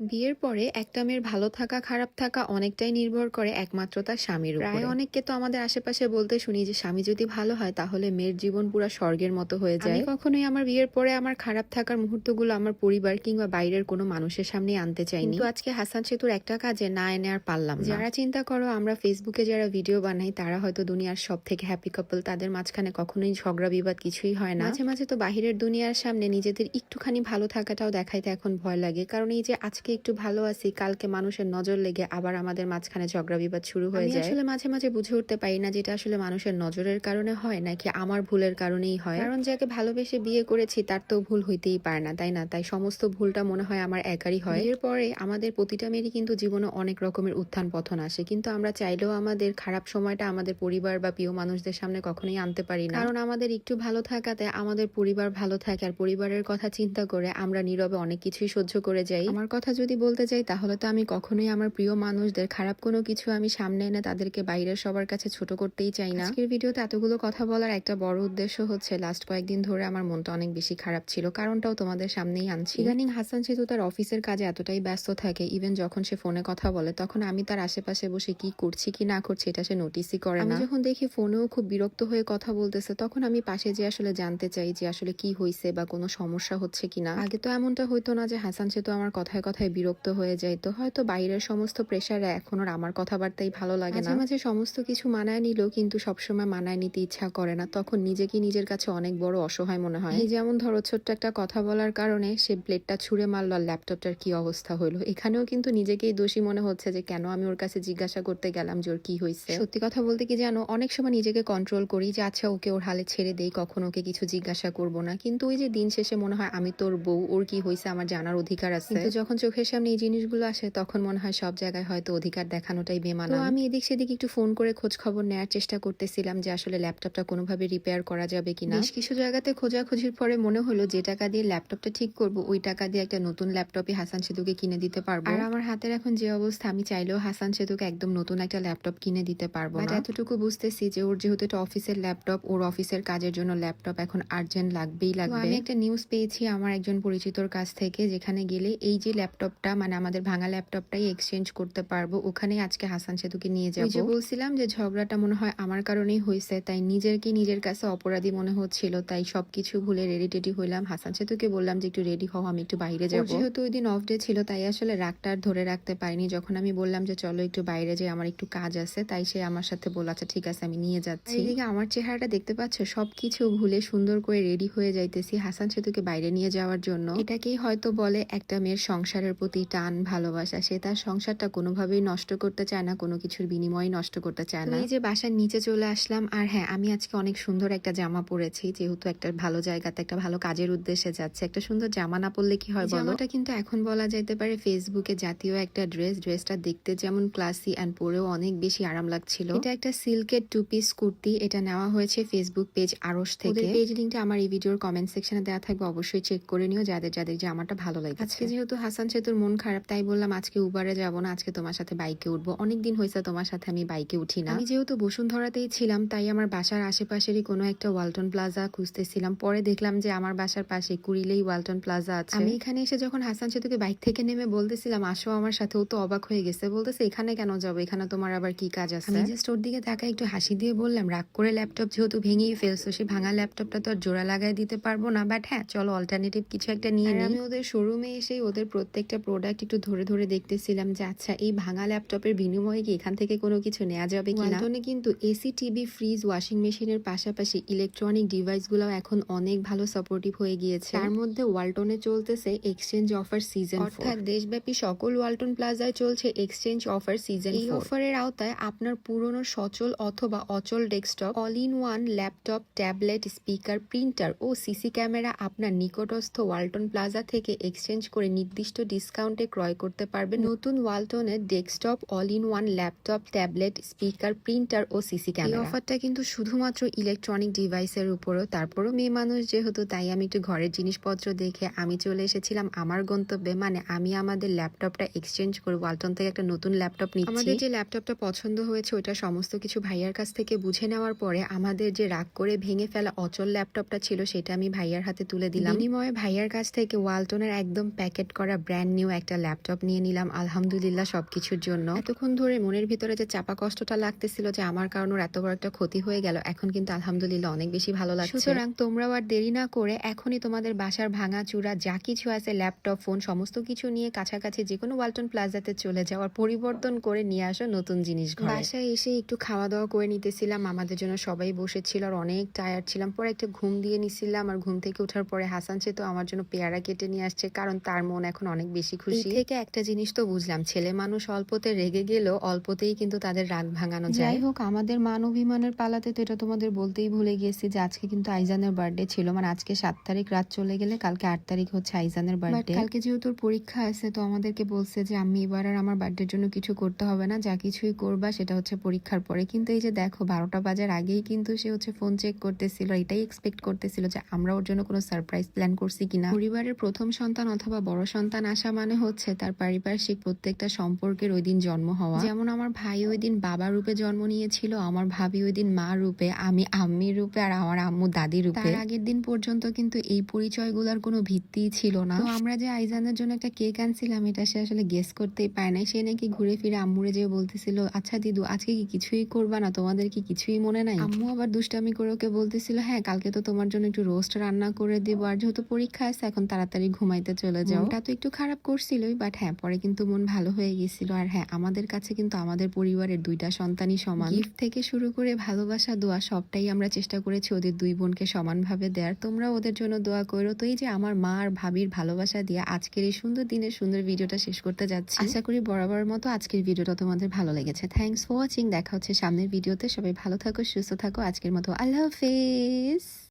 বিয়ের পরে একটা মেয়ের ভালো থাকা খারাপ থাকা অনেকটাই নির্ভর করে একমাত্র তার স্বামীর উপরে। প্রায় অনেককে তো আমাদের আশেপাশে বলতে শুনি যে স্বামী যদি ভালো হয় তাহলে মেয়ের জীবন পুরো স্বর্গের মতো হয়ে যায়। আমি কখনোই আমার বিয়ের পরে আমার খারাপ থাকার মুহূর্তগুলো আমার পরিবার কিংবা বাইরের কোনো মানুষের সামনে আনতে চাইনি। তো আজকে হাসান সেতুর একটা কাজে না এনে আর পারলাম যারা চিন্তা করো আমরা ফেসবুকে যারা ভিডিও বানাই তারা হয়তো দুনিয়ার সব থেকে হ্যাপি কাপল তাদের মাঝখানে কখনোই ঝগড়া বিবাদ কিছুই হয় না। মাঝে মাঝে তো বাহিরের দুনিয়ার সামনে নিজেদের একটুখানি ভালো থাকাটাও দেখাইতে এখন ভয় লাগে। কারণ এই যে আজকে একটু ভালো আছি কালকে মানুষের নজর লেগে আবার আমাদের মাঝখানে ঝগড়া বিবাদ শুরু হয়ে যায়। আসলে মাঝে মাঝে বুঝে উঠতে পারি না যেটা আসলে মানুষের নজরের কারণে হয় নাকি আমার ভুলের কারণেই হয়। কারণ যাকে ভালোবেসে বিয়ে করেছি তার তো ভুল হইতেই পারে না তাই না? তাই সমস্ত ভুলটা মনে হয় আমার একারই হয়। এরপরে আমাদের প্রতিটা মেয়েরই কিন্তু জীবনে অনেক রকমের উত্থান পথন আসে কিন্তু আমরা চাইলেও আমাদের খারাপ সময়টা আমাদের পরিবার বা প্রিয় মানুষদের সামনে কখনোই আনতে পারি না। কারণ আমাদের একটু ভালো থাকাতে আমাদের পরিবার ভালো থাকে আর পরিবারের কথা চিন্তা করে আমরা নীরবে অনেক কিছুই সহ্য করে যাই। আমার কথা যদি বলতে যাই তাহলে তো আমি কখনোই আমার প্রিয় মানুষদের খারাপ কোনো কিছু আমি সামনে এনে তাদেরকে বাইরের সবার কাছে ছোট করতেই চাই না। আজকের ভিডিওতে এতগুলো কথা বলার একটা বড় উদ্দেশ্য হচ্ছে লাস্ট কয়েকদিন ধরে আমার মনটা অনেক বেশি খারাপ ছিল। কারণটাও তোমাদের সামনেই আনছি। ইদানিং হাসান সেতু তার অফিসের কাজে এতটাই ব্যস্ত থাকে ইভেন যখন সে ফোনে কথা বলে তখন আমি তার আশেপাশে বসে কি করছি কি না করছি এটা সে নোটিসই করে না। আমি যখন দেখি ফোনেও খুব বিরক্ত হয়ে কথা বলতেছে তখন আমি পাশে যে আসলে জানতে চাই যে আসলে কি হয়েছে বা কোনো সমস্যা হচ্ছে কিনা। আগে তো এমনটা হইতো না যে হাসান সেতু আমার কথায় কথায় বিরক্ত হয়ে যায়। তো হয়তো বাইরের সমস্ত প্রেশারে এখন আর আমার কথাবার্তাই ভালো লাগে না। মাঝে মাঝে সমস্ত কিছু মানায় নিলেও কিন্তু সবসময় মানায় নিতে ইচ্ছা করে না। তখন নিজেকে নিজের কাছে অনেক বড় অসহায় মনে হয়। এই যেমন ধরো ছোট্ট একটা কথা বলার কারণে সে প্লেটটা ছুঁড়ে মারলো আর ল্যাপটপটার কি অবস্থা হলো এখানেও কিন্তু নিজেকেই দোষী মনে হচ্ছে যে কেন আমি ওর কাছে জিজ্ঞাসা করতে গেলাম যে ওর কি হয়েছে সত্যি কথা বলতে কি জানো অনেক সময় নিজেকে কন্ট্রোল করি যে আচ্ছা ওকে ওর হালে ছেড়ে দেই কখন ওকে কিছু জিজ্ঞাসা করব না। কিন্তু ওই যে দিন শেষে মনে হয় আমি তোর বউ ওর কি হয়েছে আমার জানার অধিকার আছে। কিন্তু যখন চোখের সামনে এই জিনিসগুলো আসে তখন মনে হয় সব জায়গায় হয়তো অধিকার দেখানোটাই বেমানা তো আমি এদিক সেদিক একটু ফোন করে খোঁজ খবর নেওয়ার চেষ্টা করতেছিলাম যে আসলে ল্যাপটপটা কোনোভাবে রিপেয়ার করা যাবে কিনা। বেশ কিছু জায়গাতে খোঁজাখুঁজির পরে মনে হলো যে টাকা দিয়ে ল্যাপটপটা ঠিক করব ওই টাকা দিয়ে একটা নতুন ল্যাপটপই হাসান সেতুকে কিনে দিতে পারব। আর আমার হাতের এখন যে অবস্থা আমি চাইলেও হাসান সেতুকে একদম নতুন একটা ল্যাপটপ কিনে দিতে পারব না। এতটুকু বুঝতেছি যে ওর যেহেতু এটা অফিসের ল্যাপটপ ওর অফিসের কাজের জন্য ল্যাপটপ এখন আর্জেন্ট লাগবেই লাগবে আমি একটা নিউজ পেয়েছি আমার একজন পরিচিতর কাছ থেকে যেখানে গেলে এই যে ল্যাপটপটা মানে আমাদের ভাঙা ল্যাপটপটাই এক্সচেঞ্জ করতে পারব। ওখানে আজকে হাসান সেতুকে নিয়ে যাব। যে বলছিলাম যে ঝগড়াটা মনে হয় আমার কারণেই হয়েছে তাই নিজেরকে নিজের কাছে অপরাধী মনে হচ্ছিল তাই সবকিছু ভুলে রেডি টেডি হইলাম। হাসান সেতুকে বললাম যে একটু রেডি হও আমি একটু বাইরে যাব। যেহেতু ওই দিন অফ ডে ছিল তাই আসলে রাগটা আর ধরে রাখতে পারিনি। যখন আমি বললাম যে চলো একটু বাইরে যাই আমার একটু কাজ আছে তাই সে আমার সাথে বলল আচ্ছা ঠিক আছে আমি নিয়ে যাচ্ছি। এদিকে আমার চেহারাটা দেখতে পাচ্ছ সবকিছু ভুলে সুন্দর করে রেডি হয়ে যাইতেছি হাসান সেতুকে বাইরে নিয়ে যাওয়ার জন্য। এটাকেই হয়তো বলে একটা মেয়ের সংসারের প্রতি টান ভালোবাসা সে তার সংসারটা কোনোভাবেই নষ্ট করতে চায় না কোনো কিছুর বিনিময়ে নষ্ট করতে চায় না। এই যে বাসার নিচে চলে আসলাম আর হ্যাঁ আমি আজকে অনেক সুন্দর একটা জামা পরেছি যেহেতু একটা ভালো জায়গাতে একটা ভালো কাজের উদ্দেশ্যে যাচ্ছে। একটা সুন্দর জামা না পরলে কি হয় জামাটা কিন্তু এখন বলা যাইতে পারে ফেসবুকে জাতীয় একটা ড্রেস ড্রেসটা দেখতে যেমন ক্লাসি অ্যান্ড পরেও অনেক বেশি আরাম লাগছিল। এটা একটা সিল্কের টু পিস কুর্তি এটা নেওয়া হয়েছে ফেসবুক পেজ আরস থেকে। পেজ লিঙ্কটা আমার এই ভিডিওর কমেন্ট সেকশনে দেওয়া থাকবে অবশ্যই চেক করে নিও যাদের যাদের জামাটা ভালো লাগে আজকে যেহেতু হাসান সেতুর মন খারাপ তাই বললাম আজকে উবারে যাব না আজকে তোমার সাথে বাইকে উঠবো। অনেকদিন হয়েছে তোমার সাথে আমি বাইকে উঠি না। আমি যেহেতু বসুন্ধরাতেই ছিলাম তাই আমার বাসার আশেপাশেরই কোনো একটা ওয়ালটন প্লাজা খুঁজতেছিলাম। পরে দেখলাম যে আমার বাসার পাশে কুড়িলেই ওয়ালটন প্লাজা আছে। আমি এখানে এসে যখন হাসান সেতুকে বাইক থেকে নেমে বলতেছিলাম আসো আমার সাথে ও তো অবাক হয়ে গেছে। বলতেছে এখানে কেন যাব? এখানে তোমার আবার কি কাজ আছে? আমি জাস্ট ওর দিকে তাকাই একটু হাসি দিয়ে বললাম রাগ করে ল্যাপটপ যেহেতু ভেঙেই ফেলছো সে ভাঙা ল্যাপটপটা তো আর জোড়া লাগাই দিতে পারব না। বাট হ্যাঁ চলো অল্টারনেটিভ কিছু একটা নিয়ে আমি ওদের শোরুমে এসে ওদের প্রত্যেকটা প্রোডাক্ট একটু ধরে ধরে দেখতেছিলাম যে আচ্ছা এই ভাঙা ল্যাপটপের বিনিময়ে কি এখান থেকে কোনো কিছু নেওয়া যাবে কিনা? কিন্তু এসি টিভি ফ্রিজ ওয়াশিং মেশিনের পাশাপাশি ইলেকট্রনিক ডিভাইসগুলো এখন অনেক ভালো সাপোর্টিভ হয়ে গিয়েছে। তার মধ্যে ওয়ালটনে চলতেছে এক্সচেঞ্জ অফার সিজন অর্থাৎ দেশব্যাপী সকল ওয়ালটন প্লাজায় চলছে এক্সচেঞ্জ অফার সিজন এই অফারের আওতায় আপনার পুরনো সচল অথবা অচল desktop all in one laptop tablet speaker printer O CC camera আপনার নিকটস্থ ওয়ালটন প্লাজা থেকে এক্সচেঞ্জ করে নির্দিষ্ট ডিসকাউন্টে ক্রয় করতে পারবেন। নতুন ওয়ালটনের desktop all in one laptop tablet speaker printer O CC camera. এই অফারটা কিন্তু শুধুমাত্র ইলেকট্রনিক ডিভাইসের উপরও। তারপরও মেয়ে মানুষ যেহেতু তাই আমি একটু ঘরের জিনিসপত্র দেখে আমি চলে এসেছিলাম আমার গন্তব্যে। মানে আমি আমাদের ল্যাপটপটা এক্সচেঞ্জ করে ওয়ালটন থেকে একটা নতুন ল্যাপটপ নিচ্ছি। আমাদের যে ল্যাপটপটা পছন্দ হয়েছে ওটা সমস্ত কিছু ভাইয়ার কাছ থেকে বুঝে নেওয়ার পরে আমাদের যে রাগ করে ভেঙে ফেলা অচল ল্যাপটপটা ছিল সেটা আমি ভাইয়ার হাতে তুলে দিলাম। বিনিময়ে ভাইয়ার কাছ থেকে ওয়ালটনের একদম প্যাকেট করা ব্র্যান্ড ব্র্যান্ড নিউ একটা ল্যাপটপ নিয়ে নিলাম আলহামদুলিল্লাহ সব কিছুর জন্য। এতক্ষণ ধরে মনের ভিতরে যে চাপা কষ্টটা লাগতেছিল যে আমার কারণে এত বড় একটা ক্ষতি হয়ে গেল এখন কিন্তু আলহামদুলিল্লাহ অনেক বেশি ভালো লাগছে। সুতরাং তোমরাও আর দেরি না করে এখনই তোমাদের বাসার ভাঙা চূড়া যা কিছু আছে ল্যাপটপ ফোন সমস্ত কিছু নিয়ে কাছাকাছি যে কোনো ওয়ালটন প্লাজাতে চলে যাওয়ার পরিবর্তন করে নিয়ে আসো নতুন জিনিস ঘরে। বাসায় এসে একটু খাওয়া দাওয়া করে নিতেছিলাম আমাদের জন্য সবাই বসেছিল আর অনেক টায়ার্ড ছিলাম পরে একটা ঘুম দিয়ে নিছিলাম আর ঘুম থেকে ওঠার পরে হাসান সে তো আমার জন্য পেয়ারা কেটে নিয়ে আসছে কারণ তার মন এখন অনেক বেশি খুশি। থেকে একটা জিনিস তো বুঝলাম ছেলে মানুষ অল্পতে রেগে গেলেও অল্পতেই কিন্তু তাদের রাগ ভাঙানো যায়। যাই হোক আমাদের মান অভিমানের পালাতে তো এটা তোমাদের বলতেই ভুলে গিয়েছি যে আজকে কিন্তু আইজানের বার্থডে ছিল। মানে আজকে সাত তারিখ রাত চলে গেলে কালকে আট তারিখ হচ্ছে আইজানের বার্থডে কালকে যেহেতু পরীক্ষা আছে তো আমাদেরকে বলছে যে আমি এবার আর আমার বার্থডের জন্য কিছু করতে হবে না যা কিছুই করবা সেটা হচ্ছে পরীক্ষার পরে। কিন্তু এই যে দেখো বারোটা বাজার আগেই কিন্তু সে হচ্ছে ফোন চেক করতেছিল এটাই এক্সপেক্ট করতেছিল যে আমরা ওর জন্য কোনো সারপ্রাইজ প্ল্যান করছি কিনা। পরিবারের প্রথম সন্তান অথবা বড় সন্তান আসা মানে হচ্ছে তার পারিপার্শ্বিক প্রত্যেকটা সম্পর্কের ওই দিন জন্ম হওয়া। যেমন আমার ভাই ওই দিন বাবা রূপে জন্ম নিয়েছিল আমার ভাবি ওই দিন মা রূপে আমি আম্মি রূপে আর আমার আম্মু দাদি রূপে। তার আগের দিন পর্যন্ত কিন্তু এই পরিচয়গুলোর কোনো ভিত্তিই ছিল না। তো আমরা যে আইজানের জন্য একটা কেক আনছিলাম এটা সে আসলে গেস করতেই পায় নাই। সে নাকি ঘুরে ফিরে আম্মুরে যে বলতেছিল আচ্ছা দিদু আজকে কি কিছুই করবা না? তোমাদের কি কিছুই মনে নাই? আম্মু আবার দুষ্টামি করে ওকে বলতেছিল হ্যাঁ কালকে তো তোমার জন্য একটু রোস্ট রান্না করে দিব আর যেহেতু পরীক্ষা আছে এখন তাড়াতাড়ি ঘুমাইতে চলে যাও। ওটা তো একটু খারাপ করছিলই বাট হ্যাঁ পরে কিন্তু মন ভালো হয়ে গেছিল। আর হ্যাঁ আমাদের কাছে কিন্তু আমাদের পরিবারের দুইটা সন্তানই সমান। গিফট থেকে শুরু করে ভালোবাসা দোয়া সবটাই আমরা চেষ্টা করেছি ওদের দুই বোনকে সমানভাবে দেওয়ার। তোমরা ওদের জন্য দোয়া করো। তো এই যে আমার মা আর ভাবির ভালোবাসা দিয়ে আজকের এই সুন্দর দিনের সুন্দর ভিডিওটা শেষ করতে যাচ্ছি। আশা করি বরাবর মতো আজকের ভিডিওটা তোমাদের ভালো লেগেছে। থ্যাংকস ফর ওয়াচিং দেখা হচ্ছে সামনের ভিডিওতে। সবাই ভালো থাকো সুস্থ থাকো। আজকের মতো আল্লাহ হাফেজ।